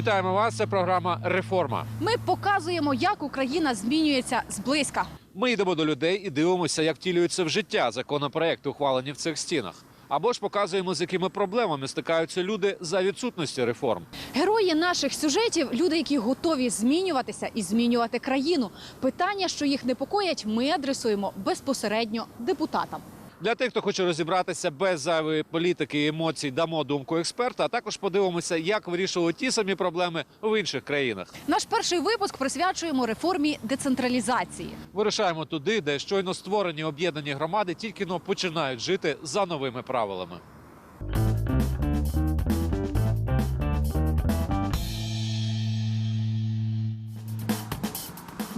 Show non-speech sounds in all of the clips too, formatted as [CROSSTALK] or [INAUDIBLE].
Вітаємо вас. Це програма Реформа. Ми показуємо, як Україна змінюється зблизька. Ми йдемо до людей і дивимося, як втілюються в життя законопроекти, ухвалені в цих стінах. Або ж показуємо, з якими проблемами стикаються люди за відсутності реформ. Герої наших сюжетів люди, які готові змінюватися і змінювати країну. Питання, що їх непокоять, ми адресуємо безпосередньо депутатам. Для тих, хто хоче розібратися без зайвої політики і емоцій, дамо думку експерта. А також подивимося, як вирішували ті самі проблеми в інших країнах. Наш перший випуск присвячуємо реформі децентралізації. Вирушаємо туди, де щойно створені об'єднані громади тільки но починають жити за новими правилами.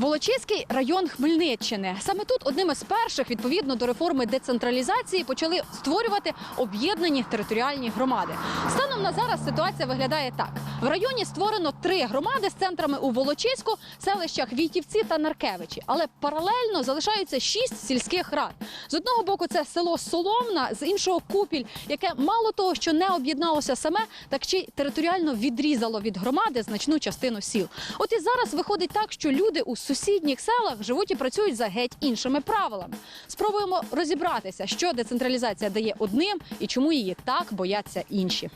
Волочиський район Хмельниччини. Саме тут одним із перших, відповідно до реформи децентралізації, почали створювати об'єднані територіальні громади. Станом на зараз ситуація виглядає так: в районі створено три громади з центрами у Волочиську, селищах Вітівці та Наркевичі. Але паралельно залишаються шість сільських рад. З одного боку, це село Соломна, з іншого Купіль, яке мало того, що не об'єдналося саме, так й територіально відрізало від громади значну частину сіл. От і зараз виходить так, що люди у сусідніх селах живуть і працюють за геть іншими правилами. Спробуємо розібратися, що децентралізація дає одним і чому її так бояться інші.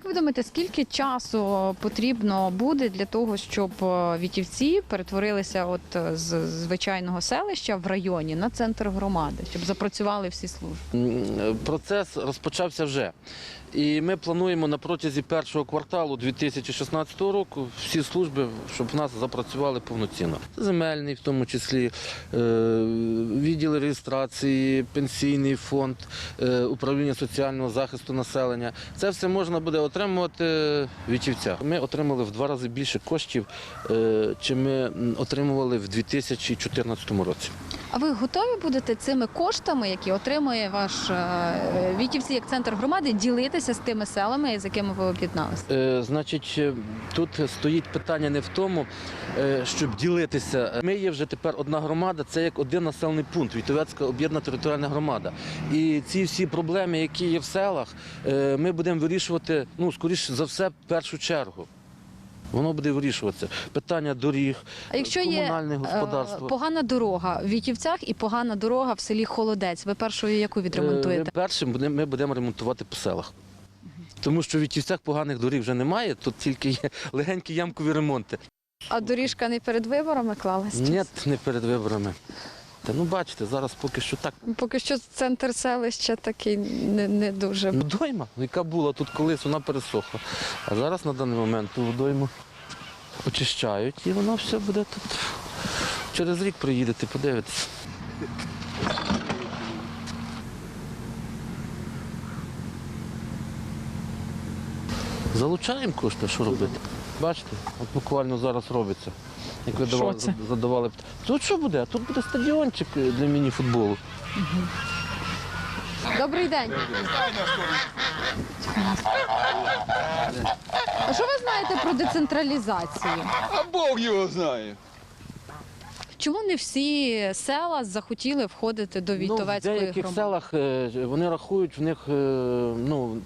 Як ви думаєте, скільки часу потрібно буде для того, щоб е, вітівці перетворилися от е, з звичайного селища в районі на центр громади, щоб запрацювали всі служби? Процес розпочався вже. І ми плануємо на протязі першого кварталу 2016 року всі служби, щоб в нас запрацювали повноцінно. Земельний, в тому числі, е, відділи реєстрації, пенсійний фонд, е, управління соціального захисту населення. Це все можна буде отримувати в Ми отримали в два рази більше коштів, е, чим ми отримували в 2014 році. А ви готові будете цими коштами, які отримує ваш е, Вітівці як центр громади, ділитися з тими селами, з якими ви об'єдналися? Е, значить, е, тут стоїть питання не в тому, е, щоб ділитися. Ми є вже тепер одна громада, це як один населений пункт, Вітовецька об'єднана територіальна громада. І ці всі проблеми, які є в селах, ми будемо вирішувати, ну, скоріш за все, в першу чергу. Воно буде вирішуватися. Питання доріг, А якщо комунальне е, господарство. погана дорога в Вітівцях і погана дорога в селі Холодець, ви першою яку Е, відремонтуєте? Ми першим ми будемо ремонтувати по селах. Тому що в Вітівцях поганих доріг вже немає, тут тільки є легенькі ямкові ремонти. А доріжка не перед виборами клалась? Ні, не перед виборами. Та ну бачите, зараз поки що так. Поки що центр селища такий не, не дуже. Ну, Водойма, яка була тут колись, вона пересохла. А зараз на даний момент ту водойму очищають і воно все буде тут. Через рік приїдете, подивитесь. Залучаємо кошти, що робити? Бачите, от буквально зараз робиться. Як ви давали- це? задавали питання. Тут що буде? Тут буде стадіончик для міні-футболу. Добрий день. А що ви знаєте про децентралізацію? А Бог його знає. Чому не всі села захотіли входити до Ну, в деяких громади? селах е, вони рахують в них е, ну,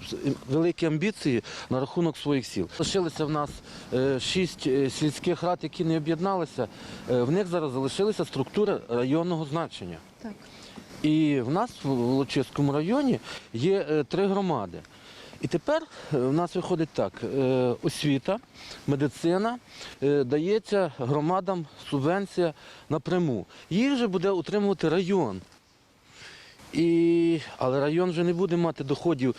великі амбіції на рахунок своїх сіл. Лишилися в нас е, шість сільських рад, які не об'єдналися. В них зараз залишилися структури районного значення. Так. І в нас в Волочиському районі є три громади. І тепер е, в нас виходить так: е, освіта, медицина е, дається громадам субвенція напряму. Їх вже буде утримувати район. І... Але район вже не буде мати доходів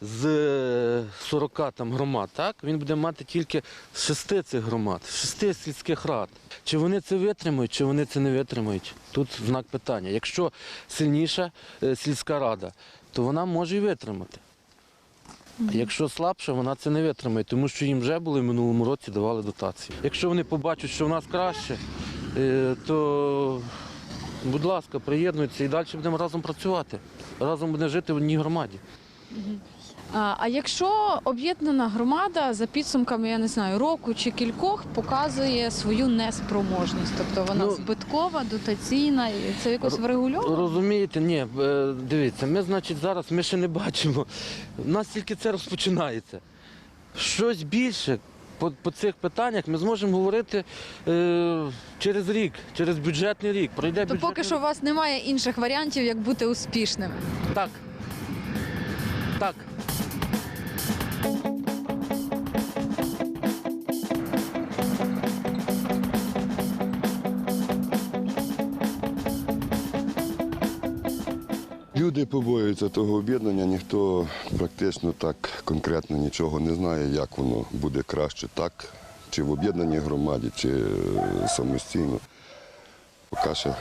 з е, 40 там, громад, так? Він буде мати тільки з шести цих громад, шести сільських рад. Чи вони це витримають, чи вони це не витримають? Тут знак питання. Якщо сильніша сільська рада, то вона може і витримати. А якщо слабша, вона це не витримає, тому що їм вже були в минулому році давали дотації. Якщо вони побачать, що в нас краще, е, то будь ласка, приєднуйтеся і далі будемо разом працювати. Разом будемо жити в одній громаді. А, якщо об'єднана громада за підсумками, я не знаю, року чи кількох показує свою неспроможність, тобто вона Ну, збиткова, дотаційна, і це якось врегульовано? Розумієте, ні, е, дивіться, ми, значить, зараз ми ще не бачимо. У нас тільки це розпочинається. Щось більше по, по цих питаннях ми зможемо говорити е, через рік, через бюджетний рік. Пройде То бюджетний поки що у вас немає інших варіантів, як бути успішними. Так. Так. Люди побоюються того об'єднання, ніхто практично так конкретно нічого не знає, як воно буде краще так, чи в об'єднаній громаді, чи самостійно. Поки ще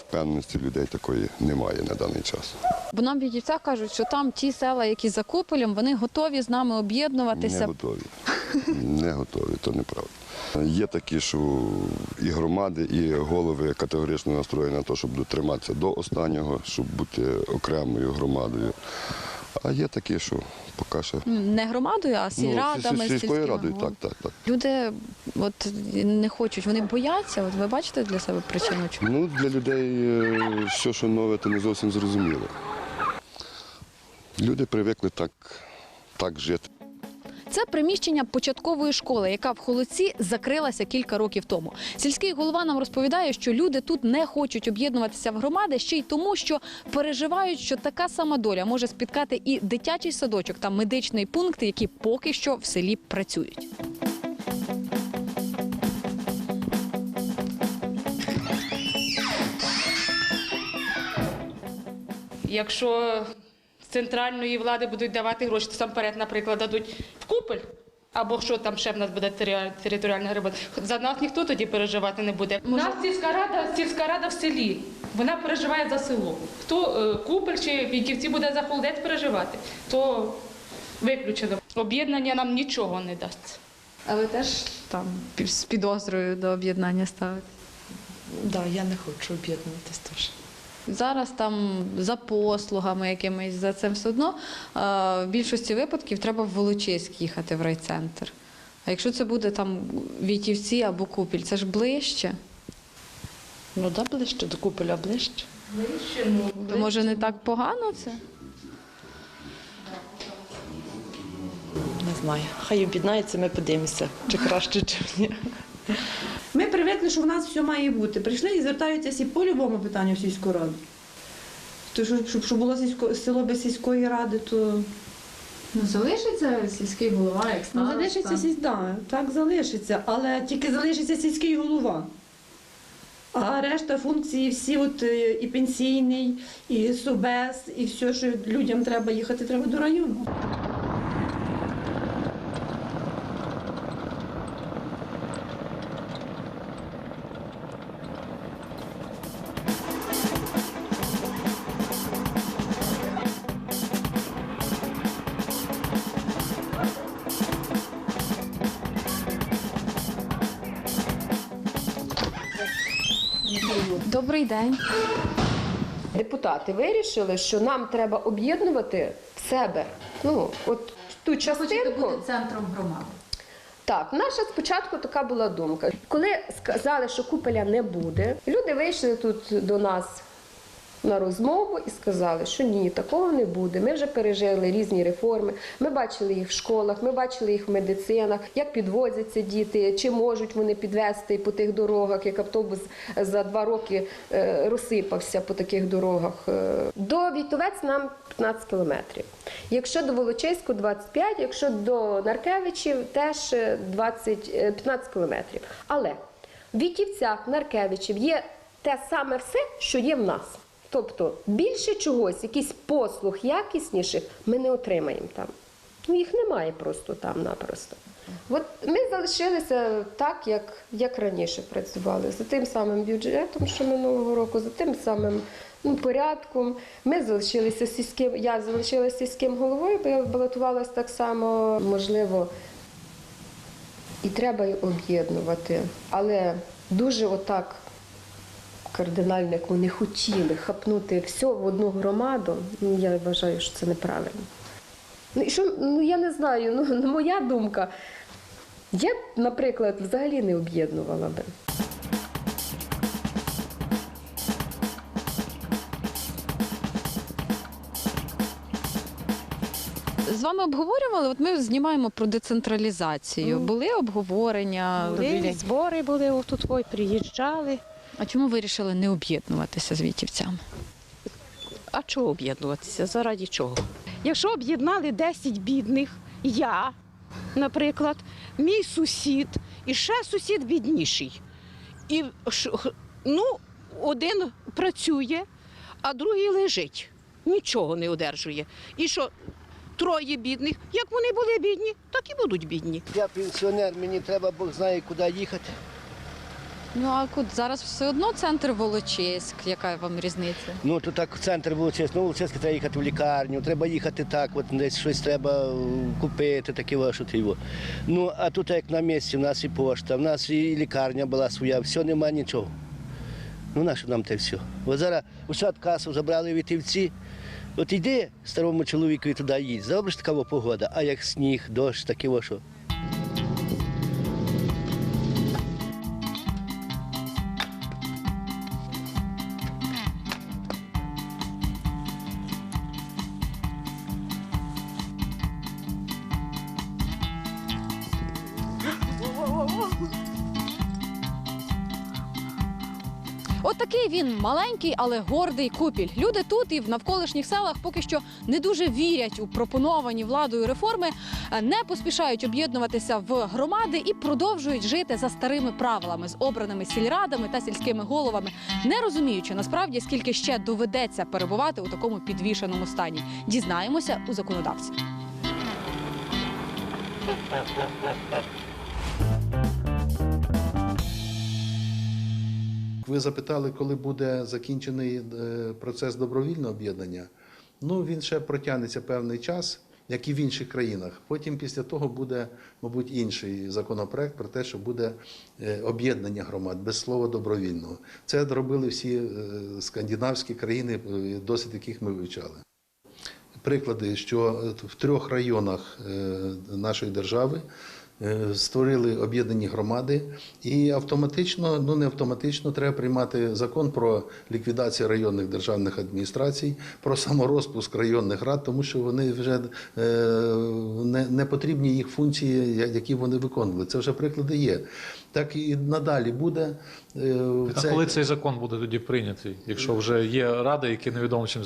впевненості людей такої немає на даний час. Бо нам в Вітівцях кажуть, що там ті села, які за куполем, вони готові з нами об'єднуватися. Не готові. [LAUGHS] Не готові, то неправда. Є такі, що і громади, і голови категорично настроєні на те, щоб дотриматися до останнього, щоб бути окремою громадою. А є такі, що поки що. Не громадою, а сільрадами, Ну, сільською радою, так, так, так. Люди от не хочуть, вони бояться. От ви бачите для себе причину? чому? Ну, для людей все, що нове, то не зовсім зрозуміло. Люди привикли так, так жити. Це приміщення початкової школи, яка в холодці закрилася кілька років тому. Сільський голова нам розповідає, що люди тут не хочуть об'єднуватися в громади ще й тому, що переживають, що така сама доля може спіткати і дитячий садочок та медичний пункт, які поки що в селі працюють. Якщо центральної влади будуть давати гроші, то сам перед, наприклад, дадуть в купель. Або що там ще в нас буде територіальна громада. За нас ніхто тоді переживати не буде. У нас сільська рада, сільська рада в селі. Вона переживає за село. Хто е, купель чи віківці буде за холодець переживати, то виключено. Об'єднання нам нічого не дасть. А ви теж там з підозрою до об'єднання ставите? Да, я не хочу об'єднуватись теж. Зараз там за послугами якимись за цим все одно в більшості випадків треба в Волочиськ їхати в райцентр. А якщо це буде там Вітівці або Купіль, це ж ближче. Ну да, ближче до куполя, ближче. То може не так погано це? Не знаю. Хай об'єднається, ми подивимося, чи краще, чи ні. Ми привикли, що в нас все має бути. Прийшли і звертаються всі по любому питанню в сільську раду. То, щоб, щоб, було сільсько, село без сільської ради, то Ну залишиться сільський голова, як ну, залишиться сіль... да, так залишиться, але тільки залишиться сільський голова. А решта функції всі, от е, і пенсійний, і СУБЕС, і все, що людям треба їхати, треба до району. День. Депутати вирішили, що нам треба об'єднувати в себе. Ну, от ту частинку. центром громади. Так, наша спочатку така була думка. Коли сказали, що куполя не буде, люди вийшли тут до нас на розмову і сказали, що ні, такого не буде. Ми вже пережили різні реформи. Ми бачили їх в школах, ми бачили їх в медицинах, як підвозяться діти, чи можуть вони підвезти по тих дорогах, як автобус за два роки е, розсипався по таких дорогах. Е, До Вітовець нам 15 кілометрів. Якщо до Волочиську 25, якщо до Наркевичів теж е, 20, е, 15 кілометрів. Але в Вітівцях, Наркевичів є те саме все, що є в нас. Тобто більше чогось, якийсь послуг якісніших ми не отримаємо там. Ну їх немає просто там напросто. От ми залишилися так, як, як раніше працювали, за тим самим бюджетом, що минулого року, за тим самим ну, порядком. Ми залишилися сільським, я залишилася сільським головою, бо я балотувалася так само, можливо, і треба об'єднувати. Але дуже отак кардинально, як вони хотіли хапнути все в одну громаду, ну, я вважаю, що це неправильно. Ну, і що, ну я не знаю, ну, ну моя думка. Я б, наприклад, взагалі не об'єднувала би. З вами обговорювали? От ми знімаємо про децентралізацію. Були обговорення. Були збори були тут, ой, приїжджали. А чому вирішили не об'єднуватися з вітівцями? А чого об'єднуватися? Заради чого? Якщо об'єднали 10 бідних, я, наприклад, мій сусід і ще сусід бідніший. І ну, один працює, а другий лежить, нічого не одержує. І що троє бідних, як вони були бідні, так і будуть бідні. Я пенсіонер, мені треба Бог знає, куди їхати. Ну а куди зараз все одно центр Волочиськ. Яка вам різниця? Ну то так центр Волочиськ, ну Волочиськ треба їхати в лікарню, треба їхати так, от десь щось треба купити, таке ти його. Ну а тут як на місці, в нас і пошта, в нас і лікарня була своя, все нема нічого. Ну нащо нам те все? От зараз усад касу забрали вітівці. От йди старому чоловікові туди їдь. Добре ж така погода, а як сніг, дощ, таке що. Маленький, але гордий купіль. Люди тут і в навколишніх селах поки що не дуже вірять у пропоновані владою реформи, е, не поспішають об'єднуватися в громади і продовжують жити за старими правилами з обраними сільрадами та сільськими головами, не розуміючи насправді скільки ще доведеться перебувати у такому підвішеному стані. Дізнаємося у законодавців. Ви запитали, коли буде закінчений е, процес добровільного об'єднання. Ну, він ще протягнеться певний час, як і в інших країнах. Потім після того буде, мабуть, інший законопроект про те, що буде е, об'єднання громад без слова добровільного. Це робили всі е, скандинавські країни, досить яких ми вивчали. Приклади, що в трьох районах нашої держави створили об'єднані громади, і автоматично, ну не автоматично, треба приймати закон про ліквідацію районних державних адміністрацій, про саморозпуск районних рад, тому що вони вже е, не потрібні їх функції, які вони виконували. Це вже приклади є. Так і надалі буде. Е, А це- коли цей закон буде тоді прийнятий, якщо вже є ради, які невідомо чим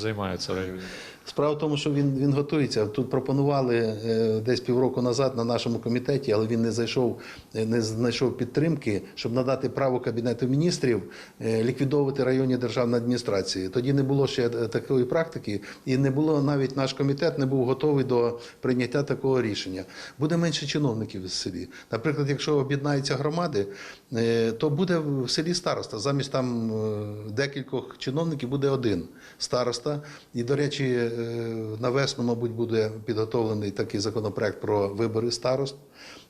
районі? Справа в тому, що він, він готується. Тут пропонували е, десь півроку назад на нашому комітеті, але він не зайшов, е, не знайшов підтримки, щоб надати право Кабінету міністрів ліквідовувати районні державні адміністрації. Тоді не було ще такої практики, і не було навіть наш комітет не був готовий до прийняття такого рішення. Буде менше чиновників в селі. Наприклад, якщо об'єднаються громади, е, то буде в селі староста. Замість там е, декількох чиновників буде один староста. І, до речі, е, на весну, мабуть, буде підготовлений такий законопроект про вибори старост.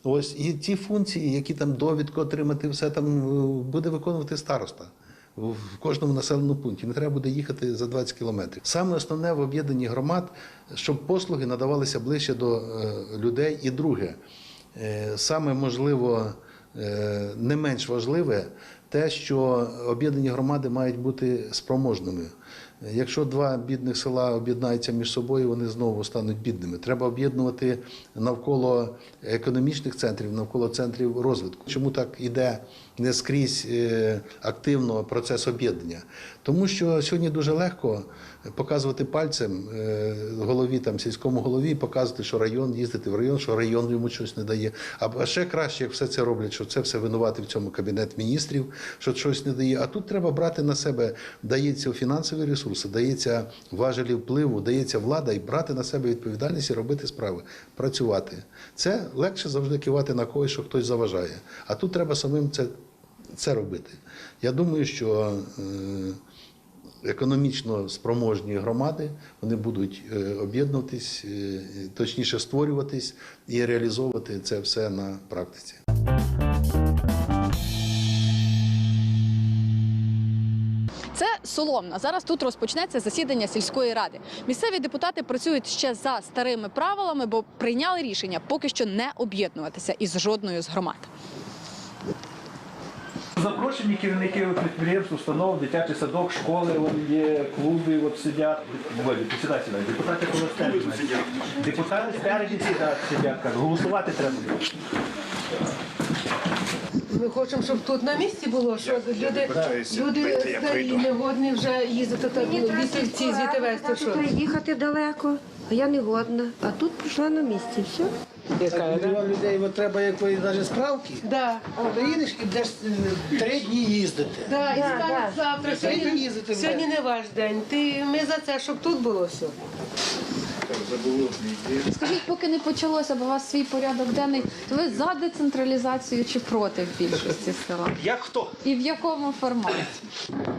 Ось і ті функції, які там довідку отримати, все там буде виконувати староста. В кожному населеному пункті не треба буде їхати за 20 кілометрів. Саме основне в об'єднанні громад, щоб послуги надавалися ближче до людей. І друге, саме можливо, не менш важливе, те, що об'єднані громади мають бути спроможними. Якщо два бідних села об'єднаються між собою, вони знову стануть бідними. Треба об'єднувати навколо економічних центрів, навколо центрів розвитку. Чому так іде не скрізь е, активно процес об'єднання? Тому що сьогодні дуже легко показувати пальцем е, голові там сільському голові, показувати, що район їздити в район, що район йому щось не дає. А ще краще, як все це роблять, що це все винувати в цьому кабінет міністрів, що щось не дає. А тут треба брати на себе, дається фінансові ресурси, дається важелі впливу, дається влада і брати на себе відповідальність і робити справи, працювати. Це легше завжди кивати на когось, що хтось заважає. А тут треба самим це, це робити. Я думаю, що. Е, економічно спроможні громади вони будуть е, об'єднуватись, е, точніше створюватись і реалізовувати це все на практиці. Це Соломна. Зараз тут розпочнеться засідання сільської ради. Місцеві депутати працюють ще за старими правилами, бо прийняли рішення поки що не об'єднуватися із жодною з громад. Запрошені керівники от підприємств, установ, дитячий садок, школи, є клуби, от сидять. Володя, сідай, сідай. Депутати коло спереду. Депутати спереді сидять, сидять, кажуть, голосувати треба. Ми хочемо, щоб тут на місці було, що люди, люди старі, негодні вже їздити так вісівці, звідти вести. Що? Їхати далеко, а я не годна. А тут прийшла на місці. Все. Мільйон людей от треба якоїсь навіть справки. Да. Приїдеш і будеш е, три дні їздити. Да, і Да, скажуть да. завтра, Три дні сьогодні, їздити. сьогодні не ваш день. Ти, ми за це, щоб тут було все. Скажіть, поки не почалося, бо у вас свій порядок денний, то ви за децентралізацію чи проти в більшості села? Як хто? І в якому форматі?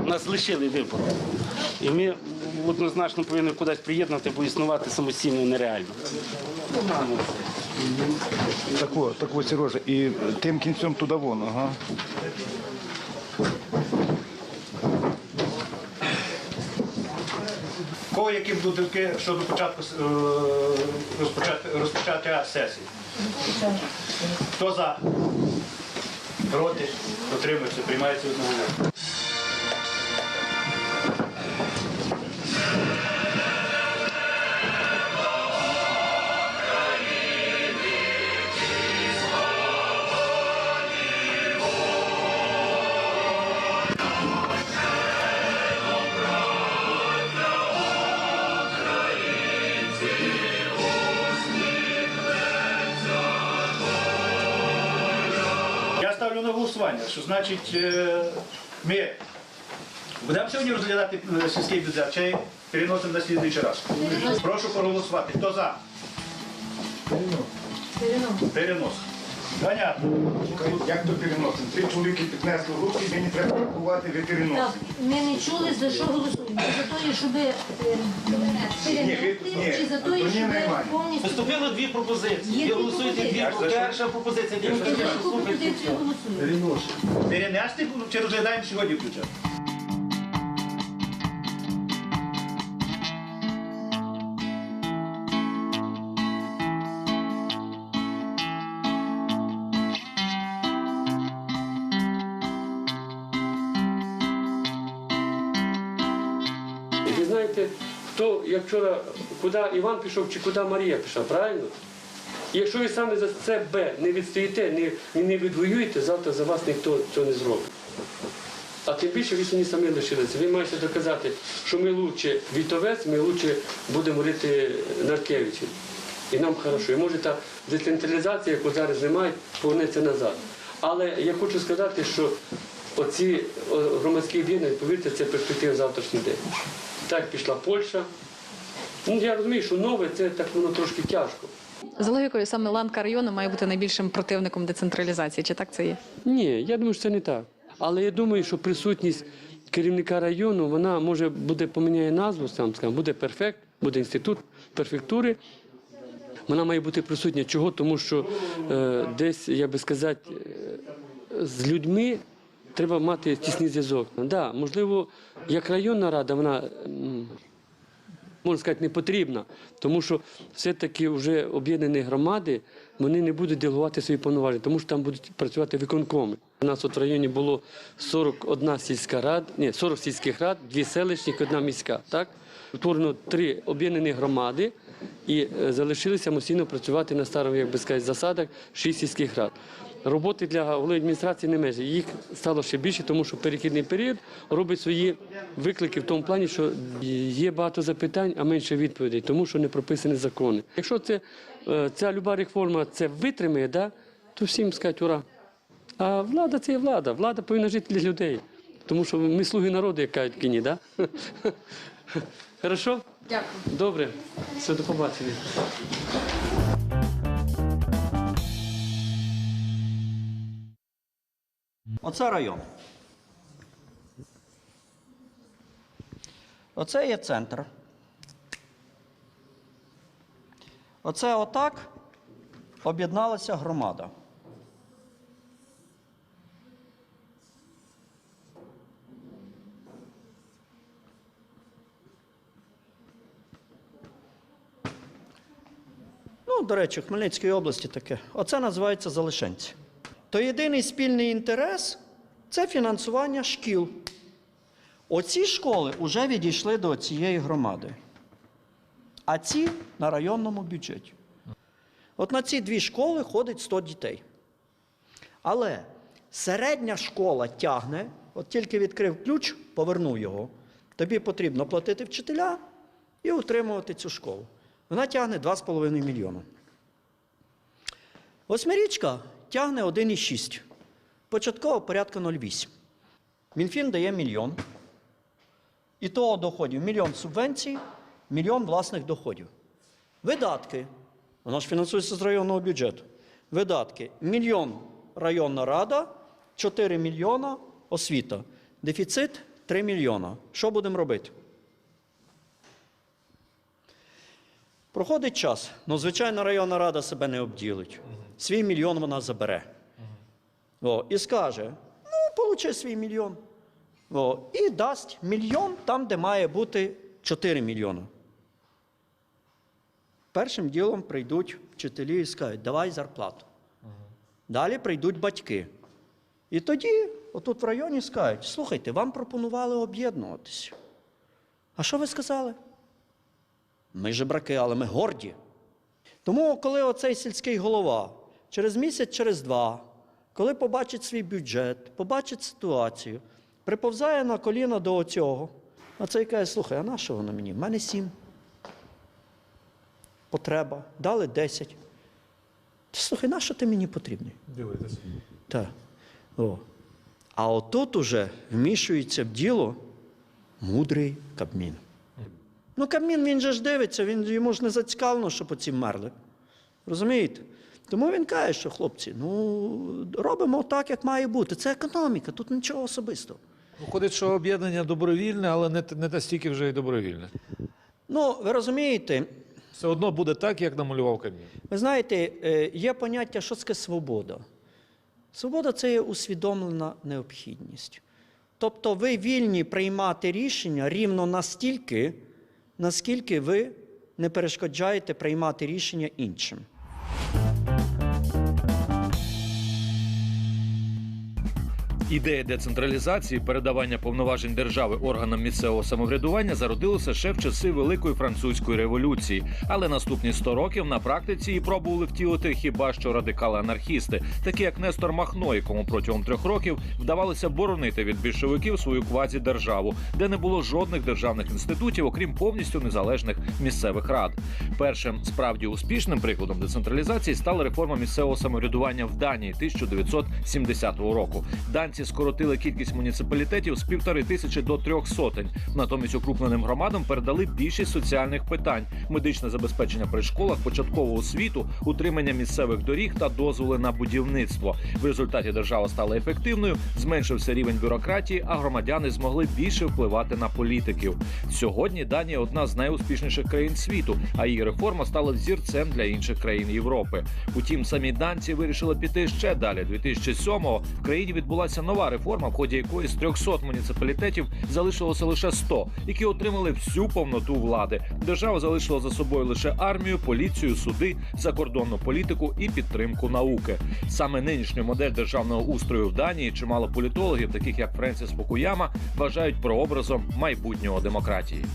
Нас лишили вибору. І ми однозначно повинні кудись приєднати, бо існувати самостійно нереально. Тако, тако, Сережа, і тим кінцем туди вон, ага. Кого які будуть думки щодо початку е, розпочати, розпочаття сесії? Хто за? Проти? Утримується, приймається одного. Голосування, що значить е, ми будемо сьогодні розглядати е, сільський бюджет, чи переносимо на слідуючий раз. Прошу проголосувати. Хто за? Перенос. Перенос. Понятно. Як то переносимо? Три чоловіки піднесли руки, мені треба рахувати, ви переносите. Ми не чули, за що голосуємо. За те, щоб е, перенести, ні, чи за то те, щоб повністю Поступило дві пропозиції. Є дві голосуєте дві. пропозиції. Перша пропозиція, за друга. яку пропозицію голосуємо. Перенести чи розглядаємо сьогодні бюджет? Як вчора, куди Іван пішов чи куди Марія пішла, правильно? Якщо ви саме за себе не відстоїте, не, не відвоюєте, завтра за вас ніхто цього не зробить. А тим більше ви сьогодні самі лишилися. Ви маєте доказати, що ми лучше вітовець, ми лучше будемо говорити Наркевичем. І нам хорошо. І може та децентралізація, яку зараз немає, повернеться назад. Але я хочу сказати, що оці громадські об'єднання, повірте, це перспектива завтрашній день. Так пішла Польща. Ну, я розумію, що нове це так воно трошки тяжко. За логікою, саме ланка району має бути найбільшим противником децентралізації. Чи так це є? Ні, я думаю, що це не так. Але я думаю, що присутність керівника району, вона може буде поміняє назву, сам скажу, буде перфект, буде інститут перфектури. Вона має бути присутня. Чого? Тому що е, десь, я би сказати, е, з людьми треба мати тісний зв'язок. Да, можливо, як районна рада, вона. Можна сказати, не потрібна, тому що все-таки вже об'єднані громади вони не будуть делегувати свої повноваження, тому що там будуть працювати виконкоми. У нас от в районі було 41 сільська рада, ні, 40 сільських рад, дві селищні, одна міська. Так? Утворено три об'єднані громади і е, залишилися самостійно працювати на старому, як би сказати, засадах шість сільських рад. Роботи для голови адміністрації не межі. Їх стало ще більше, тому що перехідний період робить свої виклики в тому плані, що є багато запитань, а менше відповідей, тому що не прописані закони. Якщо це, е, ця люба реформа це витримає, да, то всім скажуть ура. А влада це є влада. Влада повинна жити для людей. Тому що ми слуги народу, як кажуть кіні, да? [LAUGHS] Хорошо? Дякую. Добре. Все, до побачення. Оце район. Оце є центр. Оце отак об'єдналася громада. Ну, до речі, в Хмельницькій області таке. Оце називається залишенці. То єдиний спільний інтерес це фінансування шкіл. Оці школи вже відійшли до цієї громади, а ці на районному бюджеті. От на ці дві школи ходить 100 дітей. Але середня школа тягне, от тільки відкрив ключ, повернув його. Тобі потрібно платити вчителя і утримувати цю школу. Вона тягне 2,5 мільйона. Восьмирічка тягне 1,6. Початково порядка 0,8. Мінфін дає мільйон. І того доходів мільйон субвенцій, мільйон власних доходів. Видатки. Воно ж фінансується з районного бюджету. Видатки. Мільйон районна рада, 4 мільйона освіта. Дефіцит 3 мільйона. Що будемо робити? Проходить час. Ну, звичайно, районна рада себе не обділить. Свій мільйон вона забере. О, і скаже: ну, получи свій мільйон. О, і дасть мільйон там, де має бути 4 мільйони. Першим ділом прийдуть вчителі і скажуть, давай зарплату. Далі прийдуть батьки. І тоді, отут в районі скажуть, слухайте, вам пропонували об'єднуватися. А що ви сказали? Ми жебраки, але ми горді. Тому, коли оцей сільський голова через місяць, через два, коли побачить свій бюджет, побачить ситуацію, приповзає на коліна до оцього, а цей каже, слухай, а на що воно мені? В мене сім. Потреба. Дали десять. Слухай, на що ти мені потрібний? Дивитися. Так. О. А отут уже вмішується в діло мудрий Кабмін. Ну, Кабмін він же ж дивиться, він, йому ж не зацікавлено, щоб оці мерли. Розумієте? Тому він каже, що хлопці, ну робимо так, як має бути. Це економіка, тут нічого особистого. Виходить, що об'єднання добровільне, але не, не настільки вже і добровільне. Ну, ви розумієте, Все одно буде так, як намалював Кабмін. ви знаєте, е, є поняття, що таке свобода. Свобода це є усвідомлена необхідність. Тобто ви вільні приймати рішення рівно настільки, наскільки ви не перешкоджаєте приймати рішення іншим. Ідея децентралізації, передавання повноважень держави органам місцевого самоврядування зародилася ще в часи Великої французької революції. Але наступні 100 років на практиці її пробували втілити хіба що радикали-анархісти, такі як Нестор Махно, якому протягом трьох років вдавалося боронити від більшовиків свою квазі-державу, де не було жодних державних інститутів, окрім повністю незалежних місцевих рад. Першим справді успішним прикладом децентралізації стала реформа місцевого самоврядування в Данії 1970 року. Данці скоротили кількість муніципалітетів з півтори тисячі до трьох сотень. Натомість укрупненим громадам передали більшість соціальних питань: медичне забезпечення при школах, початкову освіту, утримання місцевих доріг та дозволи на будівництво. В результаті держава стала ефективною, зменшився рівень бюрократії, а громадяни змогли більше впливати на політиків. Сьогодні Данія одна з найуспішніших країн світу, а її реформа стала взірцем для інших країн Європи. Утім, самі данці вирішили піти ще далі. 2007-го в країні відбулася нова реформа, в ході якої з 300 муніципалітетів залишилося лише 100, які отримали всю повноту влади. Держава залишила за собою лише армію, поліцію, суди, закордонну політику і підтримку науки. Саме нинішню модель державного устрою в Данії чимало політологів, таких як Френсіс Фукуяма, вважають прообразом майбутнього демократії.